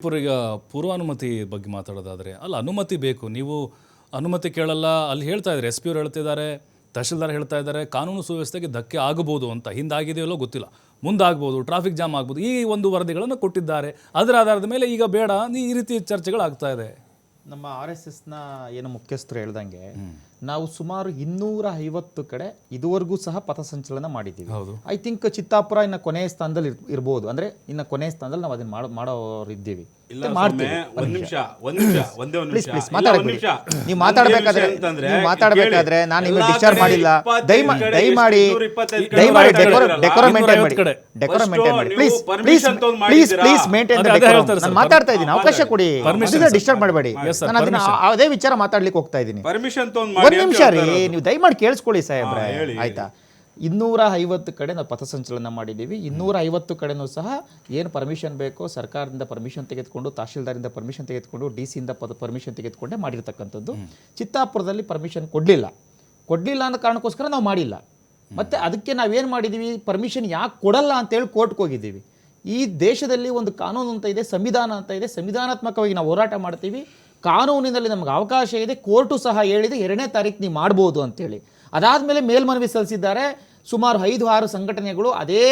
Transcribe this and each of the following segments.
ಈಗ ಪೂರ್ವಾನುಮತಿ ಬಗ್ಗೆ ಮಾತಾಡೋದಾದರೆ ಅಲ್ಲ ಅನುಮತಿ ಬೇಕು. ನೀವು ಅನುಮತಿ ಕೇಳಲ್ಲ ಅಲ್ಲಿ ಹೇಳ್ತಾ ಇದ್ದಾರೆ ಎಸ್ ಪಿ ಅವ್ರು ಹೇಳ್ತಿದ್ದಾರೆ ತಹಶೀಲ್ದಾರ್ ಹೇಳ್ತಾ ಇದ್ದಾರೆ ಕಾನೂನು ಸುವ್ಯವಸ್ಥೆಗೆ ಧಕ್ಕೆ ಆಗಬಹುದು ಅಂತ. ಹಿಂದಾಗಿದೆಯಲ್ಲೋ ಗೊತ್ತಿಲ್ಲ. ಮುಂದಾಗ್ಬೋದು ಟ್ರಾಫಿಕ್ ಜಾಮ್ ಆಗ್ಬೋದು ಈ ಒಂದು ವರದಿಗಳನ್ನು ಕೊಟ್ಟಿದ್ದಾರೆ. ಅದರ ಆಧಾರದ ಮೇಲೆ ಈಗ ಬೇಡ ಈ ರೀತಿ ಚರ್ಚೆಗಳು ಆಗ್ತಾ ಇದೆ. ನಮ್ಮ ಆರ್ ಎಸ್ ಎಸ್ನ ಏನು ಮುಖ್ಯಸ್ಥರು ಹೇಳ್ದಂಗೆ ನಾವು ಸುಮಾರು ಇನ್ನೂರ ಐವತ್ತು ಕಡೆ ಇದುವರೆಗೂ ಸಹ ಪಥಸಂಚಲನ ಮಾಡಿದ್ದೀವಿ. ಹೌದು. ಐ ಥಿಂಕ್ ಚಿತ್ತಾಪುರ ಇನ್ನ ಕೊನೆಯ ಸ್ಥಾನದಲ್ಲಿ ಇರಬಹುದು ಇರ್ಬೋದು. ಅಂದ್ರೆ ಇನ್ನ ಕೊನೆಯ ಸ್ಥಾನದಲ್ಲಿ ನಾವು ಅದನ್ನ ಮಾಡೋರಿದ್ದೀವಿ. ನೀವು ಮಾತಾಡಬೇಕಾದ್ರೆ ನೀವು ಮಾತಾಡಬೇಕಾದ್ರೆ ನಾನು ನಿಮಗೆ ಡಿಸ್ಟರ್ಬ್ ಮಾಡಿಲ್ಲ. ದಯ ದಯಮಾಡಿ ದಯಮಾಡಿ? ಮೇಂಟೈನ್ ಮಾಡಿ. ಕಡೆ. ಡೆಕೋರ ಮೇಂಟೈನ್ ಮಾಡಿ. ಪ್ಲೀಸ್ ಪ್ಲೀಸ್ ತಗೊಂಡ್ ಪ್ಲೀಸ್ ಮೇಂಟೈನ್ ನಾನು ಮಾತಾಡ್ತಾ ಇದ್ದೀನಿ. ಅವಕಾಶ ಕೊಡಿ. Permission, ಡಿಸ್ಟರ್ಬ್ ಮಾಡಬೇಡಿ. ನಾನು ಅದನ್ನ ಅದೇ ವಿಚಾರ ಮಾತಾಡ್ಲಿಕ್ಕೆ ಹೋಗ್ತಾ ಇದ್ದೀನಿ. ಪರ್ಮಿಷನ್ ತಗೊಂಡ್ ಒಂದ್ ನಿಮಿಷ ರೀ ನೀವು ದಯಮಾಡಿ ಕೇಳಿಸ್ಕೊಳ್ಳಿ ಸಾಹೇಬ್ರೆ. ಆಯ್ತಾ? ಇನ್ನೂರ ಐವತ್ತು ಕಡೆ ನಾವು ಪಥಸಂಚಲನ ಮಾಡಿದ್ದೀವಿ. ಇನ್ನೂರ ಐವತ್ತು ಕಡೆನೂ ಸಹ ಏನು ಪರ್ಮಿಷನ್ ಬೇಕೋ ಸರ್ಕಾರದಿಂದ ಪರ್ಮಿಷನ್ ತೆಗೆದುಕೊಂಡು ತಹಶೀಲ್ದಾರಿಂದ ಪರ್ಮಿಷನ್ ತೆಗೆದುಕೊಂಡು ಡಿ ಸಿಯಿಂದ ಪದ ಪರ್ಮಿಷನ್ ತೆಗೆದುಕೊಂಡೇ ಮಾಡಿರ್ತಕ್ಕಂಥದ್ದು. ಚಿತ್ತಾಪುರದಲ್ಲಿ ಪರ್ಮಿಷನ್ ಕೊಡಲಿಲ್ಲ. ಕೊಡಲಿಲ್ಲ ಅನ್ನೋ ಕಾರಣಕ್ಕೋಸ್ಕರ ನಾವು ಮಾಡಿಲ್ಲ. ಮತ್ತು ಅದಕ್ಕೆ ನಾವೇನು ಮಾಡಿದ್ದೀವಿ ಪರ್ಮಿಷನ್ ಯಾಕೆ ಕೊಡಲ್ಲ ಅಂತೇಳಿ ಕೋರ್ಟ್ಗೆ ಹೋಗಿದ್ದೀವಿ. ಈ ದೇಶದಲ್ಲಿ ಒಂದು ಕಾನೂನು ಅಂತ ಇದೆ ಸಂವಿಧಾನ ಅಂತ ಇದೆ. ಸಂವಿಧಾನಾತ್ಮಕವಾಗಿ ನಾವು ಹೋರಾಟ ಮಾಡ್ತೀವಿ. ಕಾನೂನಿನಲ್ಲಿ ನಮಗೆ ಅವಕಾಶ ಇದೆ ಕೋರ್ಟು ಸಹ ಹೇಳಿದೆ ಎರಡನೇ ತಾರೀಕು ನೀವು ಮಾಡ್ಬೋದು ಅಂತೇಳಿ. ಅದಾದಮೇಲೆ ಮೇಲ್ಮನವಿ ಸಲ್ಲಿಸಿದ್ದಾರೆ ಸುಮಾರು ಐದು ಆರು ಸಂಘಟನೆಗಳು ಅದೇ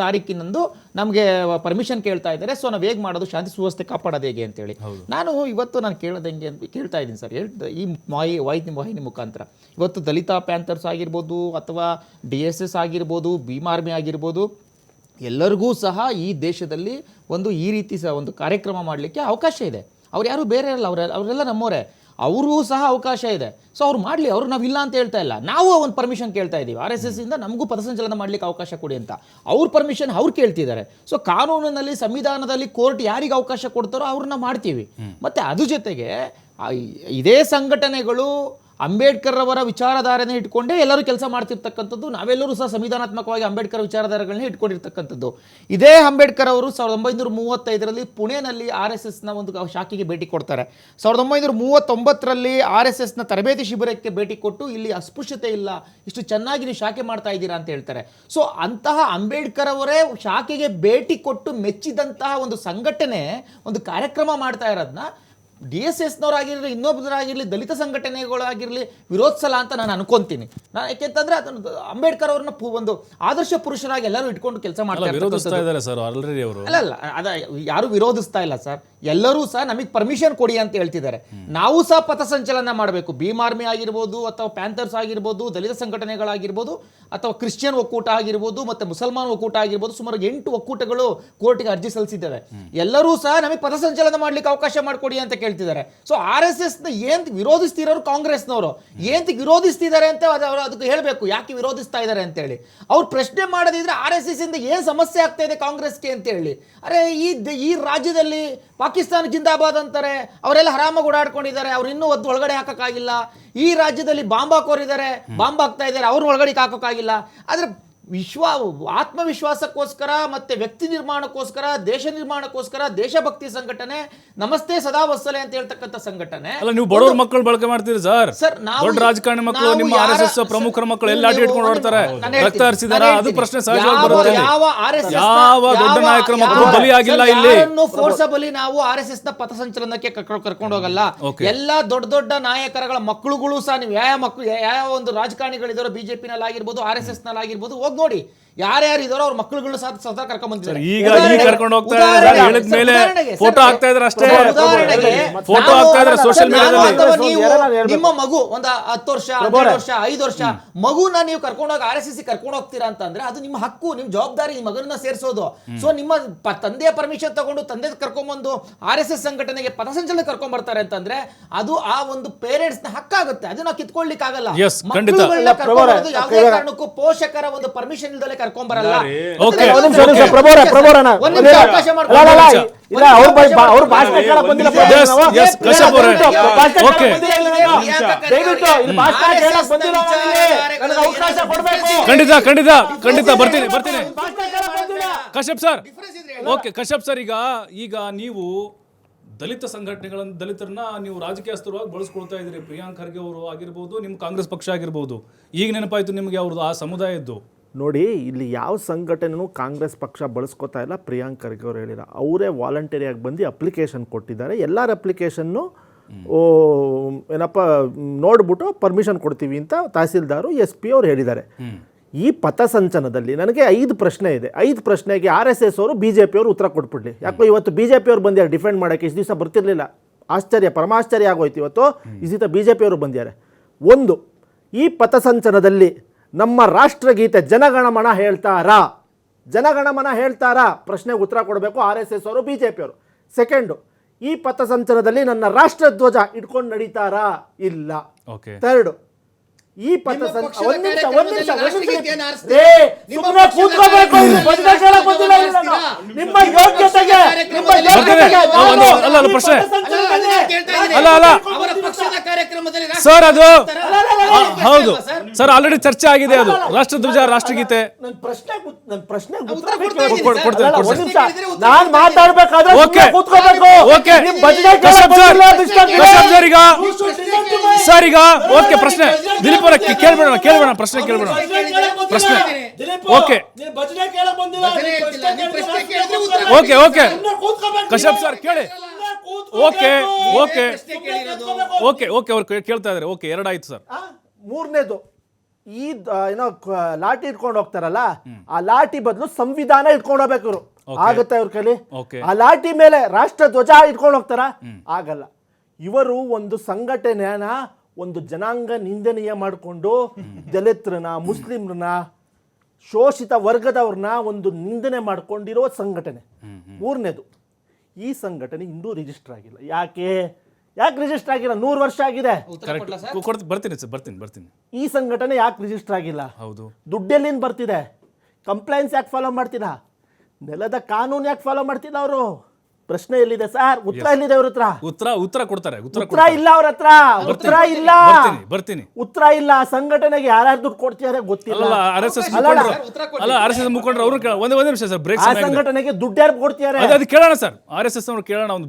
ತಾರೀಕಿನಂದು ನಮಗೆ ಪರ್ಮಿಷನ್ ಕೇಳ್ತಾ ಇದ್ದಾರೆ. ಸೊ ನಾವು ಹೇಗೆ ಮಾಡೋದು ಶಾಂತಿ ಸುವ್ಯವಸ್ಥೆ ಕಾಪಾಡೋದು ಹೇಗೆ ಅಂತೇಳಿ. ನಾನು ಇವತ್ತು ನಾನು ಕೇಳೋದಂಗೆ ಅಂತ ಕೇಳ್ತಾ ಇದ್ದೀನಿ ಸರ್. ಹೇಳ್ತಾ ಈ ಮಾಯಿ ವಾಹಿನಿ ವಾಹಿನಿ ಮುಖಾಂತರ. ಇವತ್ತು ದಲಿತ ಪ್ಯಾಂಥರ್ಸ್ ಆಗಿರ್ಬೋದು ಅಥವಾ ಡಿ ಎಸ್ ಎಸ್ ಆಗಿರ್ಬೋದು ಭೀಮ್ ಆರ್ಮಿ ಆಗಿರ್ಬೋದು ಎಲ್ಲರಿಗೂ ಸಹ ಈ ದೇಶದಲ್ಲಿ ಒಂದು ಈ ರೀತಿ ಸಹ ಒಂದು ಕಾರ್ಯಕ್ರಮ ಮಾಡಲಿಕ್ಕೆ ಅವಕಾಶ ಇದೆ. ಅವ್ರು ಯಾರು ಬೇರೆ ಇರಲ್ಲ ಅವ್ರ ಅವರೆಲ್ಲ ನಮ್ಮವರೇ. ಅವ್ರಿಗೂ ಸಹ ಅವಕಾಶ ಇದೆ. ಸೊ ಅವ್ರು ಮಾಡಲಿ ಅವ್ರು ನಾವು ಇಲ್ಲ ಅಂತ ಹೇಳ್ತಾ ಇಲ್ಲ. ನಾವು ಒಂದು ಪರ್ಮಿಷನ್ ಕೇಳ್ತಾ ಇದ್ದೀವಿ ಆರ್ ಎಸ್ ಎಸ್ ಇಂದ ನಮಗೂ ಪಥಸಂಚಲನ ಮಾಡ್ಲಿಕ್ಕೆ ಅವಕಾಶ ಕೊಡಿ ಅಂತ. ಅವ್ರ ಪರ್ಮಿಷನ್ ಅವ್ರು ಕೇಳ್ತಿದ್ದಾರೆ ಸೊ ಕಾನೂನಿನಲ್ಲಿ ಸಂವಿಧಾನದಲ್ಲಿ ಕೋರ್ಟ್ ಯಾರಿಗೆ ಅವಕಾಶ ಕೊಡ್ತಾರೋ ಅವ್ರನ್ನ ಮಾಡ್ತೀವಿ. ಮತ್ತೆ ಅದ್ರ ಜೊತೆಗೆ ಇದೇ ಸಂಘಟನೆಗಳು ಅಂಬೇಡ್ಕರ್ ಅವರ ವಿಚಾರಧಾರೆನೇ ಇಟ್ಕೊಂಡೇ ಎಲ್ಲರೂ ಕೆಲಸ ಮಾಡ್ತಿರ್ತಕ್ಕಂಥದ್ದು. ನಾವೆಲ್ಲರೂ ಸಹ ಸಂವಿಧಾನಾತ್ಮಕವಾಗಿ ಅಂಬೇಡ್ಕರ್ ವಿಚಾರಧಾರೆಗಳನ್ನ ಇಟ್ಕೊಂಡಿರ್ತಕ್ಕಂಥದ್ದು. ಇದೇ ಅಂಬೇಡ್ಕರ್ ಅವರು ಸಾವಿರದ ಒಂಬೈನೂರ ಮೂವತ್ತೈದರಲ್ಲಿ ಪುಣೆನಲ್ಲಿ ಆರ್ ಎಸ್ ಎಸ್ನ ಒಂದು ಶಾಖೆಗೆ ಭೇಟಿ ಕೊಡ್ತಾರೆ. ಸಾವಿರದ ಒಂಬೈನೂರ ಮೂವತ್ತೊಂಬತ್ತರಲ್ಲಿ ಆರ್ ಎಸ್ ಎಸ್ನ ತರಬೇತಿ ಶಿಬಿರಕ್ಕೆ ಭೇಟಿ ಕೊಟ್ಟು ಇಲ್ಲಿ ಅಸ್ಪೃಶ್ಯತೆ ಇಲ್ಲ, ಇಷ್ಟು ಚೆನ್ನಾಗಿ ನೀವು ಶಾಖೆ ಮಾಡ್ತಾ ಇದ್ದೀರಾ ಅಂತ ಹೇಳ್ತಾರೆ. ಸೊ, ಅಂತಹ ಅಂಬೇಡ್ಕರ್ ಅವರೇ ಶಾಖೆಗೆ ಭೇಟಿ ಕೊಟ್ಟು ಮೆಚ್ಚಿದಂತಹ ಒಂದು ಸಂಘಟನೆ, ಒಂದು ಕಾರ್ಯಕ್ರಮ ಮಾಡ್ತಾ ಇರೋದನ್ನ ಡಿ ಎಸ್ ಎಸ್ನವರಾಗಿರಲಿ ಇನ್ನೊಬ್ಬರಾಗಿರಲಿ ದಲಿತ ಸಂಘಟನೆಗಳಾಗಿರಲಿ ವಿರೋಧಿಸಲ್ಲ ಅಂತ ನಾನು ಅನ್ಕೊಂತೀನಿ. ನಾನು ಯಾಕೆಂತಂದ್ರೆ ಅದನ್ನು ಅಂಬೇಡ್ಕರ್ ಅವ್ರನ್ನ ಒಂದು ಆದರ್ಶ ಪುರುಷರಾಗಿ ಎಲ್ಲರೂ ಇಟ್ಕೊಂಡು ಕೆಲಸ ಮಾಡ್ತಾರೆ ಸರ್ ಆಲ್ರೆಡಿ ಅವರು. ಅಲ್ಲ ಅಲ್ಲ ಅದ ಯಾರು ವಿರೋಧಿಸ್ತಾ ಇಲ್ಲ ಸರ್. ಎಲ್ಲರೂ ಸಹ ನಮಗೆ ಪರ್ಮಿಷನ್ ಕೊಡಿ ಅಂತ ಹೇಳ್ತಿದ್ದಾರೆ. ನಾವು ಸಹ ಪಥಸಂಚಲನ ಮಾಡಬೇಕು. ಭೀಮ್ ಆರ್ಮಿ ಆಗಿರ್ಬೋದು ಅಥವಾ ಪ್ಯಾಂಥರ್ಸ್ ಆಗಿರ್ಬೋದು ದಲಿತ ಸಂಘಟನೆಗಳಾಗಿರ್ಬೋದು ಅಥವಾ ಕ್ರಿಶ್ಚಿಯನ್ ಒಕ್ಕೂಟ ಆಗಿರ್ಬೋದು ಮತ್ತೆ ಮುಸಲ್ಮಾನ್ ಒಕ್ಕೂಟ ಆಗಿರ್ಬೋದು ಸುಮಾರು ಎಂಟು ಒಕ್ಕೂಟಗಳು ಕೋರ್ಟ್ಗೆ ಅರ್ಜಿ ಸಲ್ಲಿಸಿದ್ದಾರೆ. ಎಲ್ಲರೂ ಸಹ ನಮಗೆ ಪಥಸಂಚಲನ ಮಾಡ್ಲಿಕ್ಕೆ ಅವಕಾಶ ಮಾಡಿಕೊಡಿ ಅಂತ ಕೇಳ್ತಿದ್ದಾರೆ ಸೊ ಆರ್ ಎಸ್ ಎಸ್ನ ಏನ್ ವಿರೋಧಿಸ್ತಿರೋರು ಕಾಂಗ್ರೆಸ್ನವರು? ಏಂತ ವಿರೋಧಿಸ್ತಿದ್ದಾರೆ ಅಂತ ಅವರು ಅವ್ರು ಅದಕ್ಕೆ ಹೇಳಬೇಕು. ಯಾಕೆ ವಿರೋಧಿಸ್ತಾ ಇದ್ದಾರೆ ಅಂತೇಳಿ. ಅವ್ರು ಪ್ರಶ್ನೆ ಮಾಡೋದಿದ್ರೆ ಆರ್ ಎಸ್ ಎಸ್ ಇಂದ ಏನು ಸಮಸ್ಯೆ ಆಗ್ತಾ ಇದೆ ಕಾಂಗ್ರೆಸ್ಗೆ ಅಂತ ಹೇಳಿ ಅರೆ, ಈ ಈ ರಾಜ್ಯದಲ್ಲಿ ಪಾಕಿಸ್ತಾನ ಜಿಂದಾಬಾದ್ ಅಂತಾರೆ. ಅವರೆಲ್ಲ ಆರಾಮಾಗಿ ಓಡಾಡ್ಕೊಂಡಿದ್ದಾರೆ. ಅವ್ರು ಇನ್ನೂ ಒದ್ದು ಒಳಗಡೆ ಹಾಕೋಕ್ಕಾಗಿಲ್ಲ. ಈ ರಾಜ್ಯದಲ್ಲಿ ಬಾಂಬ್ ಹಾಕೋರಿದ್ದಾರೆ. ಬಾಂಬ್ ಹಾಕ್ತಾ ಇದ್ದಾರೆ. ಅವ್ರನ್ನ ಒಳಗಡೆ ಹಾಕೋಕ್ಕಾಗಿಲ್ಲ. ಆದ್ರೆ ವಿಶ್ವ ಆತ್ಮವಿಶ್ವಾಸಕ್ಕೋಸ್ಕರ ಮತ್ತೆ ವ್ಯಕ್ತಿ ನಿರ್ಮಾಣಕ್ಕೋಸ್ಕರ ದೇಶ ನಿರ್ಮಾಣಕ್ಕೋಸ್ಕರ ದೇಶಭಕ್ತಿ ಸಂಘಟನೆ ನಮಸ್ತೆ ಸದಾ ವತ್ಸಲೆ ಅಂತ ಹೇಳ್ತಕ್ಕಂಥ ಸಂಘಟನೆ. ಅಲ್ಲ ನೀವು ಬಡವ್ರ ಮಕ್ಕಳು ಬಳಕೆ ಮಾಡ್ತೀರಿ ಸರ್. ಸರ್, ದೊಡ್ಡ ರಾಜಕಾರಣಿ ಮಕ್ಕಳು ನಿಮ್ಮ ಆರ್ ಎಸ್ ಎಸ್ ಪ್ರಮುಖರ ಮಕ್ಕಳು ಎಲ್ಲ ಇಟ್ಕೊಂಡು ಓಡ್ತಾರೆ. ರಕ್ತ ಹರಿಸಿದಾರ? ಅದು ಪ್ರಶ್ನೆ ಸಹಜವಾಗಿ ಯಾವ- ಬರುತ್ತೆ. ಇಲ್ಲಿ. ಯಾವ ದೊಡ್ಡ ನಾಯಕರ ಮಕ್ಕಳು ಯಾವ- ಬಲಿಯಾಗಿಲ್ಲ ಇಲ್ಲಿ? ಫೋರ್ಸಬಲಿ ನಾವು ಆರ್ ಎಸ್ ಎಸ್ನ ಪಥಸಂಚಲನಕ್ಕೆ ಕರ್ಕೊಂಡು ಹೋಗಲ್ಲ. ಎಲ್ಲ ದೊಡ್ಡ ದೊಡ್ಡ ನಾಯಕರಗಳ ಮಕ್ಕಳುಗಳು ಸಹ ನೀವು ಯಾವ ಮಕ್ಕಳು ಯಾವ ಒಂದು ರಾಜಕಾರಣಿಗಳಿದಾರೋ ಬಿಜೆಪಿ ನಲ್ಲಿ ಆಗಿರ್ಬೋದು ಆರ್ ಎಸ್ ಎಸ್ನಲ್ಲಿ ಆಗಿರ್ಬೋದು ಹೋಗಿ ನೋಡಿ ಯಾರ್ಯಾರು ಇದಾರೋ ಅವ್ರ ಮಕ್ಕಳುಗಳನ್ನ ಸಹ ಸದಾ ಕರ್ಕೊಂಡ್ ಬಂದಿದ್ದಾರೆ ಈಗ ಈಗ ಕರ್ಕೊಂಡು ಹೋಗ್ತಾ ಇದ್ದಾರೆ ಸರ್, ಹೇಳಿದ ಮೇಲೆ ಫೋಟೋ ಹಾಕ್ತಾ ಇದ್ದಾರೆ ಅಷ್ಟೇ. ಫೋಟೋ ಹಾಕ್ತಾ ಇದ್ದಾರೆ ಸೋಷಿಯಲ್ ಮೀಡಿಯಾದಲ್ಲಿ ನಿಮ್ಮ ಮಗು ಒಂದು ಹತ್ತು ವರ್ಷ ಹದಿನೈದು ವರ್ಷ ಐದು ವರ್ಷ ಮಗುನ ನೀವು ಕರ್ಕೊಂಡೋಗಿ ಆರ್ ಎಸ್ ಎಸ್ ಕರ್ಕೊಂಡು ಹೋಗ್ತೀರಾ ಅಂತಂದ್ರೆ ಅದು ನಿಮ್ಮ ಹಕ್ಕು ನಿಮ್ಮ ಜವಾಬ್ದಾರಿ ನಿಮ್ಮ ಮಗನನ್ನ ಸೇರಿಸೋದು. ಸೊ ನಿಮ್ಮ ತಂದೆಯ ಪರ್ಮಿಷನ್ ತಗೊಂಡು ತಂದೆ ಕರ್ಕೊಂಡ್ಬಂದು ಆರ್ ಎಸ್ ಎಸ್ ಸಂಘಟನೆಗೆ ಪಥಸಂಚಲನ ಕರ್ಕೊಂಡ್ ಬರ್ತಾರೆ ಅಂತಂದ್ರೆ ಅದು ಆ ಒಂದು ಪೇರೆಂಟ್ಸ್ನ ಹಕ್ಕಾಗುತ್ತೆ. ಅದನ್ನ ಕಿತ್ಕೊಳ್ಲಿಕ್ಕೆ ಆಗಲ್ಲ. ಮಕ್ಕಳುಗಳನ್ನ ಯಾವುದೇ ಕಾರಣಕ್ಕೂ ಪೋಷಕರ ಒಂದು ಪರ್ಮಿಷನ್ ಇಲ್ದಲೆ ಕರ್ಕೊಂಡ್ ಬರಲ್ಲ Okay. ಒಂದ್ ನಿಮಿಷ, ಒಂದ್ ನಿಮಿಷ, ಪ್ರಭುವರೇ, ಪ್ರಭುವರೇ, ಒಂದ್ ನಿಮಿಷ ಅವಕಾಶ ಅಲ್ಲ, ಅಲ್ಲ, ಅಲ್ಲ, ಮಾಡ್ಕೊಳ್ಳಿ. ಇಲ್ಲ ಅವ್ರ ಬಾ- ಅವ್ರ ಭಾಷಣ ಕೇಳಕ್ ಬಂದಿಲ್ಲ Yes, ನಾವು. yes, ಕಶ್ಯಪ್ ಅವರೇ. ದಯವಿಟ್ಟು ಭಾಷಣ ಕೇಳಕ್ Okay. ಬಂದಿಲ್ಲ ಇಲ್ಲಿ ನಾನು. ದಯವಿಟ್ಟು ಇಲ್ಲಿ ಭಾಷಣ ಕೇಳಕ್ ಬಂದಿಲ್ಲ ನನಗೆ ಅವಕಾಶ ಕೊಡ್ಬೇಕು ಖಂಡಿತ ಖಂಡಿತ ಖಂಡಿತ ಬರ್ತೀನಿ ಬರ್ತೀನಿ Kashyap sir okay Kashyap sir ಈಗ ಈಗ ನೀವು ದಲಿತ ಸಂಘಟನೆಗಳನ್ನ ದಲಿತರನ್ನ ನೀವು ರಾಜಕೀಯಸ್ಥರವಾಗಿ ಬಳಸ್ಕೊಳ್ತಾ ಇದ್ದೀರಿ ಪ್ರಿಯಾಂಕ್ ಖರ್ಗೆ ಅವರು ಆಗಿರ್ಬೋದು ನಿಮ್ಮ ಕಾಂಗ್ರೆಸ್ ಪಕ್ಷ ಆಗಿರ್ಬೋದು ಈಗ ನೆನಪಾಯ್ತು ನಿಮಗೆ ಅವ್ರದ್ದು ಆ ಸಮುದಾಯದ್ದು ನೋಡಿ ಇಲ್ಲಿ ಯಾವ ಸಂಘಟನೆನೂ ಕಾಂಗ್ರೆಸ್ ಪಕ್ಷ ಬಳಸ್ಕೊತಾ ಇಲ್ಲ. ಪ್ರಿಯಾಂಕ್ ಖರ್ಗೆ ಅವರು ಹೇಳಿಲ್ಲ ಅವರೇ ವಾಲಂಟಿಯರಿಯಾಗಿ ಬಂದು ಅಪ್ಲಿಕೇಶನ್ ಕೊಟ್ಟಿದ್ದಾರೆ. ಎಲ್ಲರ ಅಪ್ಲಿಕೇಶನ್ನು ಓ ಏನಪ್ಪ ನೋಡ್ಬಿಟ್ಟು ಪರ್ಮಿಷನ್ ಕೊಡ್ತೀವಿ ಅಂತ ತಹಸೀಲ್ದಾರು ಎಸ್ ಪಿ ಅವ್ರು ಹೇಳಿದ್ದಾರೆ. ಈ ಪಥಸಂಚಲನದಲ್ಲಿ ನನಗೆ ಐದು ಪ್ರಶ್ನೆ ಇದೆ. ಐದು ಪ್ರಶ್ನೆಗೆ ಆರ್ ಎಸ್ ಎಸ್ ಅವರು ಬಿ ಜೆ ಪಿಯವರು ಉತ್ತರ ಕೊಟ್ಬಿಡ್ಲಿ. ಯಾಕೋ ಇವತ್ತು ಬಿ ಜೆ ಪಿಯವ್ರು ಬಂದಿದ್ದಾರೆ ಡಿಫೆಂಡ್ ಮಾಡೋಕೆ ಇಷ್ಟು ದಿವಸ ಬರ್ತಿರ್ಲಿಲ್ಲ. ಆಶ್ಚರ್ಯ ಪರಮಾಶ್ಚರ್ಯ ಆಗೋಯ್ತು ಇವತ್ತು. ಇಷ್ಟು ಬಿ ಜೆ ಪಿಯವರು ಬಂದಿದ್ದಾರೆ. ಒಂದು ಈ ಪಥಸಂಚಲನದಲ್ಲಿ ನಮ್ಮ ರಾಷ್ಟ್ರಗೀತೆ ಜನಗಣಮನ ಹೇಳ್ತಾರಾ ಜನಗಣಮನ ಹೇಳ್ತಾರಾ ಪ್ರಶ್ನೆಗೆ ಉತ್ತರ ಕೊಡಬೇಕು ಆರ್ ಎಸ್ ಎಸ್ ಅವರು ಬಿ ಜೆ ಪಿಯವರು ಸೆಕೆಂಡು ಈ ಪಥಸಂಚಲನದಲ್ಲಿ ನನ್ನ ರಾಷ್ಟ್ರಧ್ವಜ ಇಟ್ಕೊಂಡು ನಡೀತಾರಾ ಇಲ್ಲ ಓಕೆ ಥರ್ಡ್ ಈ ನಿಮ್ಮ ಯೋಗ್ಯತೆಗೆ ಪ್ರಶ್ನೆ. ಅಲ್ಲ, ಅಲ್ಲ, ಅಲ್ಲ. ಅವರ ಪಕ್ಷದ ಕಾರ್ಯಕ್ರಮದಲ್ಲಿ ಸರ್ ಅದು ಹೌದು ಸರ್ ಆಲ್ರೆಡಿ ಚರ್ಚೆ ಆಗಿದೆ ಅದು. ರಾಷ್ಟ್ರಧ್ವಜ ರಾಷ್ಟ್ರಗೀತೆ. ನನ್ನ ಪ್ರಶ್ನೆ ನನ್ನ ಕೊಡ್- ಕೊಡ್ತೇನೆ. ಕೊಡ್ತೇನೆ. ನಾನ್. ಮಾತಾಡ್ಬೇಕಾದ್ರೆ ಓಕೆ. ಸುಮ್ನೆ ಕೂತ್ಕೋಬೇಕು. ಓಕೆ. ನಿಮ್ ಬಜನೆ ಕಶ್ಯಪ್ ಸರ್, ಕಶ್ಯಪ್ ಸರ್. ಈಗ ಸರ್ ಈಗ ಓಕೆ ಪ್ರಶ್ನೆ. ದಿಲೀಪ್ ಅವರ ಕೇಳ್ಬೇಡ ಕೇಳ್ಬೇಡ ಪ್ರಶ್ನೆ ಕೇಳ್ಬೇಡ. ಪ್ರಶ್ನೆ ಓಕೆ. ಭಜನೆ ಹೇಳ್ತಿಲ್ಲ. ನೀವು ಪ್ರಶ್ನೆ ಕೇಳಿದ್ರೆ ಉತ್ತರ ಓಕೆ ಓಕೆ. ಕಶ್ಯಪ್ ಸರ್ ಕೇಳಿ. Okay okay. ಓಕೆ ಓಕೆ ಅವ್ರು ಕೇಳ್ತಾ ಇದಾರೆ ಓಕೆ ಎರಡಾಯ್ತು ಸರ್. ಆ, ಮೂರನೇದು. ಈ ಏನೋ ಲಾಠಿ ಇಟ್ಕೊಂಡು ಹೋಗ್ತಾರಲ್ಲ ಆ ಲಾಠಿ ಬದಲು ಸಂವಿಧಾನ ಇಟ್ಕೊಂಡು ಹೋಗ್ಬೇಕು ಇವರು. ಆಗುತ್ತೆ ಅವ್ರ ಕೈಲಿ? ಆ ಲಾಠಿ ಮೇಲೆ ರಾಷ್ಟ್ರ ಧ್ವಜ ಇಟ್ಕೊಂಡು ಹೋಗ್ತಾರ? ಆಗಲ್ಲ. ಇವರು ಒಂದು ಸಂಘಟನೆನ ಒಂದು ಜನಾಂಗ ನಿಂದನೀಯ ಮಾಡಿಕೊಂಡು ದಲಿತರನ್ನ ಮುಸ್ಲಿಮ್ರನ್ನ ಶೋಷಿತ ವರ್ಗದವ್ರನ್ನ ಒಂದು ನಿಂದನೆ ಮಾಡ್ಕೊಂಡಿರೋ ಸಂಘಟನೆ. ಮೂರನೇದು. ಈ ಸಂಘಟನೆ ಇನ್ನೂ ರಿಜಿಸ್ಟರ್ ಆಗಿಲ್ಲ. ಯಾಕೆ? ಯಾಕೆ ರಿಜಿಸ್ಟರ್ ಆಗಿಲ್ಲ? ನೂರು ವರ್ಷ ಆಗಿದೆ. ಕರೆಕ್ಟ್ ಕೊಡ್ತೀನಿ ಬರ್ತೀನಿ ಸರ್ ಬರ್ತೀನಿ ಬರ್ತೀನಿ. ಈ ಸಂಘಟನೆ ಯಾಕೆ ರಿಜಿಸ್ಟರ್ ಆಗಿಲ್ಲ? ಹೌದು. ದುಡ್ಡೆಲ್ಲಿಂದ ಬರ್ತಿದೆ? ಕಂಪ್ಲೈನ್ಸ್ ಯಾಕೆ ಫಾಲೋ ಮಾಡ್ತಿಲ್ಲ ನೆಲದ ಕಾನೂನು ಯಾಕೆ ಫಾಲೋ ಮಾಡ್ತಿಲ್ಲ ಅವರು? ಪ್ರಶ್ನೆ ಎಲ್ಲಿದೆ ಸರ್? ಉತ್ತರ ಎಲ್ಲಿದೆ ಅವ್ರ ಹತ್ರ? ಉತ್ತರ ಉತ್ತರ ಕೊಡ್ತಾರೆ ಉತ್ತರ ಉತ್ತರ ಇಲ್ಲ ಅವ್ರ ಹತ್ರ. ಉತ್ತರ ಇಲ್ಲ. ಬರ್ತೀನಿ ಬರ್ತೀನಿ. ಉತ್ತರ ಇಲ್ಲ. ಸಂಘಟನೆಗೆ ಯಾರ್ಯಾರು ದುಡ್ಡು ಕೊಡ್ತಿದ್ದಾರೆ ಗೊತ್ತಿಲ್ಲ. ಅಲ್ಲ ಆರ್ ಎಸ್ ಎಸ್ ಮುಖಂಡರು. ಅಲ್ಲ ಆರ್ ಎಸ್ ಎಸ್ ಮುಖಂಡರು ಅವರು ಒಂದೇ ಒಂದೇ ನಿಮಿಷ ಸರ್ ಬ್ರೇಕ್ ಆ ಸಂಘಟನೆಗೆ ದುಡ್ಡು ಯಾರು ಕೊಡ್ತಿದ್ದಾರೆ ಅದು ಅದು ಕೇಳೋಣ ಸರ್. ಆರ್ ಎಸ್ ಎಸ್ ಅವ್ರು ಕೇಳೋಣ ಒಂದು